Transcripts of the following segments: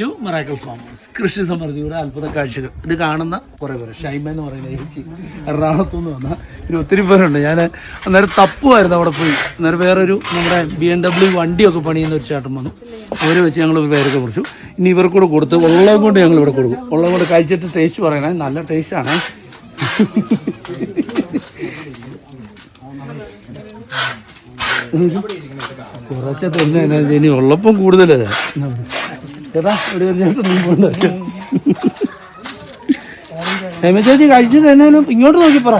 U miracle farm കൃഷി സമൃദ്ധിയുടെ അത്ഭുത കാഴ്ചകൾ. ഇത് കാണുന്ന കുറേ പേര്. ഷൈമ എന്ന് പറയുന്ന ചേച്ചി എറണാകുളത്തു നിന്ന് വന്ന ഒരു ഒത്തിരി പേരുണ്ട്. ഞാൻ അന്നേരം തപ്പുമായിരുന്നു അവിടെ പോയി. അന്നേരം വേറൊരു നമ്മുടെ ബി എം ഡബ്ല്യു വണ്ടിയൊക്കെ പണിയുന്ന ഒരു ചേട്ടൻ വന്നു. അവരെ വെച്ച് ഞങ്ങൾ പേരൊക്കെ കുറിച്ചു ഇനി ഇവർക്കൂടെ കൊടുത്ത് ഉള്ളത് കൊണ്ട് ഞങ്ങൾ ഇവിടെ കൊടുക്കും. ഉള്ളത് കൊണ്ട് കഴിച്ചിട്ട് ടേസ്റ്റ് പറയണേ. നല്ല ടേസ്റ്റാണ് കുറച്ച് തന്നെ ഇനി ഉള്ളപ്പം കൂടുതലേ. ചേട്ടാ ഇവിടെ ഒരു ചേട്ടൻ നിൽപ്പുണ്ട്. ഹേമ കഴിച്ചത് എന്നേലും ഇങ്ങോട്ട് നോക്കി പറ.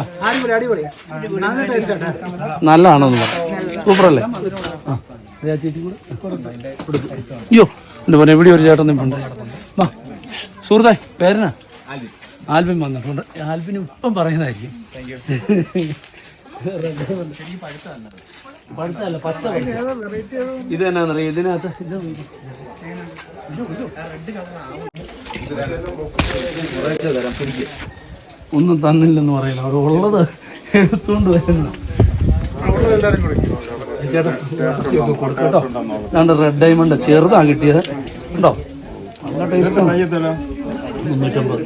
നല്ലതാണോ എന്ന് പറ. സൂപ്പറല്ലേ? ചേച്ചി കൂടെ. അയ്യോ എന്റെ പോലെ എവിടെ ഒരു ചേട്ടൻ നിൽപ്പുണ്ട് വാ. പേരനാ ആൽബിൻ വന്നിട്ടുണ്ട്. ആൽബിൻ ഇപ്പം പറയുന്നതായിരിക്കും. പഴുത്തല്ല പച്ച ഇത് എന്നാന്നറിയാം ഇതിനകത്ത് ഇത് നോക്കി. കുറേശ്ശെ തരാം, പിടിക്ക്. ഒന്നും തന്നില്ലെന്ന് പറയില്ല. അവർ ഉള്ളത് എടുത്തുകൊണ്ട് വരുന്നു. ചേട്ടാ റെഡ് ഡയമണ്ട് ചെറുതാ കിട്ടിയത്. ഉണ്ടോ നല്ല ടേസ്റ്റ് മുന്നൂറ്റമ്പത്.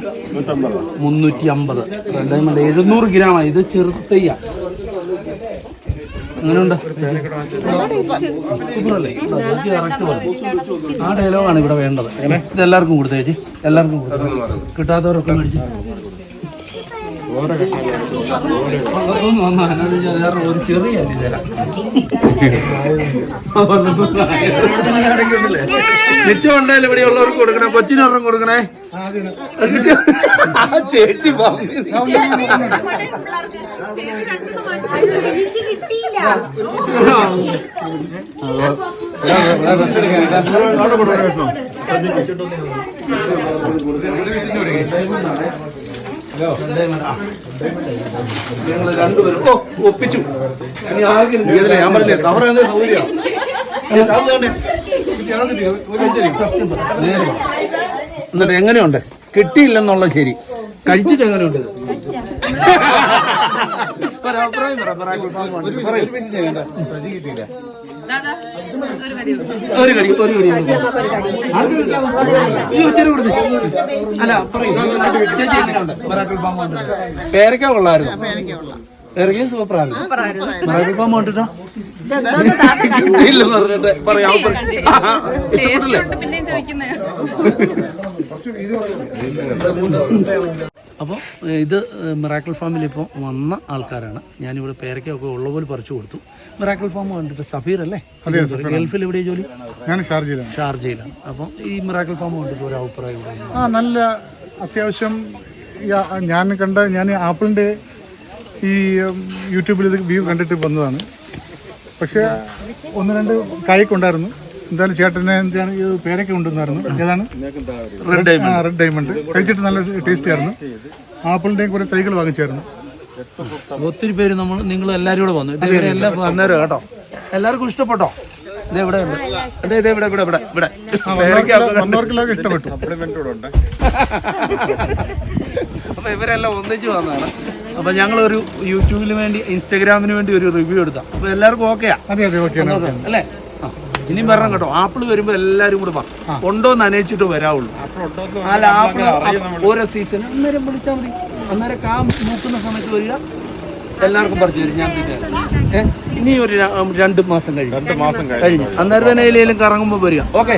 മുന്നൂറ്റി അമ്പത് റെഡ് ഡയമണ്ട് എഴുന്നൂറ് ഗ്രാമാണ് ഇത് ചെറുത്തയ്യ അങ്ങനെയുണ്ട് സൂപ്പറല്ലേ ചേച്ചി കറക്റ്റ് പറഞ്ഞു ആ ഡയലോഗാണ് ഇവിടെ വേണ്ടത്. ഇത് എല്ലാവർക്കും കൊടുത്തു ചേച്ചി. എല്ലാവർക്കും കൊടുത്തു. കിട്ടാത്തവരൊക്കെ മേടിച്ച്. ഒരു ചെറിയ ഉണ്ടായാലും ഇവിടെ ഉള്ളവർക്ക് കൊടുക്കണേ. കൊച്ചിനൊരെണ്ണം കൊടുക്കണേ. ചേച്ചി പറഞ്ഞു. ഞങ്ങൾ രണ്ടുപേരും ഓ ഒപ്പിച്ചു ഇനി ആകെ ഞാൻ പറഞ്ഞില്ലേ കവർ സൗകര്യം എന്നിട്ട് എങ്ങനെയുണ്ട്? കിട്ടിയില്ലെന്നുള്ള ശരി. കഴിച്ചിട്ട് എങ്ങനെയുണ്ട്? ഇത്? ഒരു അഭിപ്രായം പറ, മറാക്കിൾ ഫാം കൊണ്ട്. പറയൂ. ഒരു കടി ഒരു കടി ഈ എടുക്കാതെ. കൊടുത്തു. അല്ല പറയൂ ചേച്ചി എങ്ങനെയുണ്ട് മറാക്കിൾ ഫാം കൊണ്ട്? പേരക്ക കൊള്ളായിരുന്നു പേരക്ക സൂപ്പറായിരുന്നു മറാക്കിൾ ഫാം കൊണ്ടിട്ടോ ഇല്ലെന്ന് പറഞ്ഞിട്ട് പറയാം ഇഷ്ടപ്പെട്ടില്ലേ അപ്പോൾ ഇത് മിറാക്കിൾ ഫാമിൽ ഇപ്പോൾ വന്ന ആൾക്കാരാണ്. ഞാനിവിടെ പേരക്കൊക്കെ ഉള്ള പോലെ പറിച്ചു കൊടുത്തു. മിറാക്കിൾ ഫാം കണ്ടിട്ട് സഫീർ അല്ലേ? ഗൾഫിൽ എവിടെ ജോലി? ഞാൻ ഷാർജയിലാണ്. ഷാർജയിലാണ്. അപ്പോൾ ഈ മിറാക്കിൾ ഫാം കണ്ടിട്ട് ഒരു അഭിപ്രായം ആ നല്ല അത്യാവശ്യം ഞാൻ കണ്ട ഞാൻ ആപ്പിളിന്റെ ഈ യൂട്യൂബിൽ ഇത് വ്യൂ കണ്ടിട്ട് വന്നതാണ്. പക്ഷേ ഒന്ന് രണ്ട് കായൊക്കെ ഉണ്ടായിരുന്നു എന്തായാലും ചേട്ടന് എന്താണ് ഈ പേരൊക്കെ പറഞ്ഞു ഏതാണ്? റെഡ് ഡയമണ്ട് റെഡ് ഡയമണ്ട് കഴിച്ചിട്ട് നല്ല ടേസ്റ്റ് ആയിരുന്നു. ആപ്പിളിന്റെയും കുറെ തൈകൾ വാങ്ങിച്ചായിരുന്നു. ഒത്തിരി പേര് നമ്മൾ നിങ്ങൾ എല്ലാവരും കൂടെ വന്നു. ഇതേവരെ എല്ലാം കേട്ടോ. എല്ലാവർക്കും ഇഷ്ടപ്പെട്ടോ? ഇത് ഇവിടെ അതെ ഇതേ ഇവിടെ ഇവിടെ ഇവിടെ ഇവിടെ. പേരയ്ക്കൊക്കെ വന്നവർക്കെല്ലാം ഇഷ്ടപ്പെട്ടു. അപ്പൊ ഇവരെല്ലാം ഒന്നിച്ചു വന്നതാണ്. അപ്പൊ ഒരു യൂട്യൂബിന് വേണ്ടി ഇൻസ്റ്റാഗ്രാമിന് വേണ്ടി ഒരു റിവ്യൂ എടുത്താം അപ്പൊ എല്ലാവർക്കും ഓക്കെയാ? അതെ അതെ ഓക്കെയാണ്. അല്ലേ. ഇനിയും വരണം കേട്ടോ. ആപ്പിൾ വരുമ്പോ എല്ലാരും കൂടെ ഉണ്ടോ ഉണ്ടോന്ന് അനയിച്ചിട്ട് വരാവുള്ളൂ. അല്ല ആപ്പിൾ ഓരോ സീസൺ അന്നേരം വിളിച്ചാൽ മതി. അന്നേരം കാ നോക്കുന്ന സമയത്ത് വരിക. എല്ലാവർക്കും പറിച്ചു തരും. ഞാൻ പിന്നെ ഇനി ഒരു രണ്ട് മാസം കഴിഞ്ഞു. രണ്ട് മാസം കഴിഞ്ഞു. അന്നേരം തന്നെ അതിലേലും കറങ്ങുമ്പോൾ വരിക. ഓക്കെ.